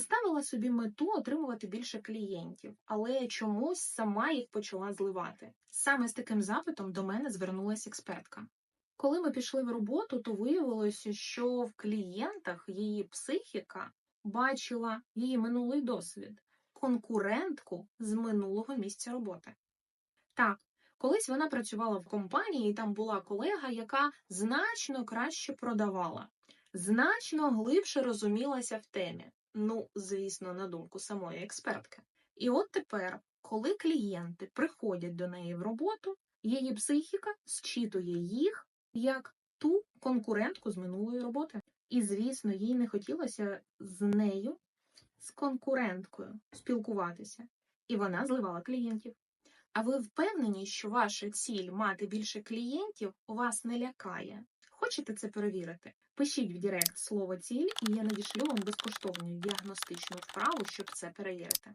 Поставила собі мету отримувати більше клієнтів, але чомусь сама їх почала зливати. Саме з таким запитом до мене звернулася експертка. Коли ми пішли в роботу, то виявилося, що в клієнтах її психіка бачила її минулий досвід, конкурентку з минулого місця роботи. Так, колись вона працювала в компанії, і там була колега, яка значно краще продавала, значно глибше розумілася в темі. Ну, звісно, на думку самої експертки. І от тепер, коли клієнти приходять до неї в роботу, її психіка зчитує їх як ту конкурентку з минулої роботи. І, звісно, їй не хотілося з нею, з конкуренткою, спілкуватися. І вона зливала клієнтів. А ви впевнені, що ваша ціль мати більше клієнтів вас не лякає? Хочете це перевірити? Пишіть в Директ слово ціль, і я надішлю вам безкоштовну діагностичну вправу, щоб це перевірити.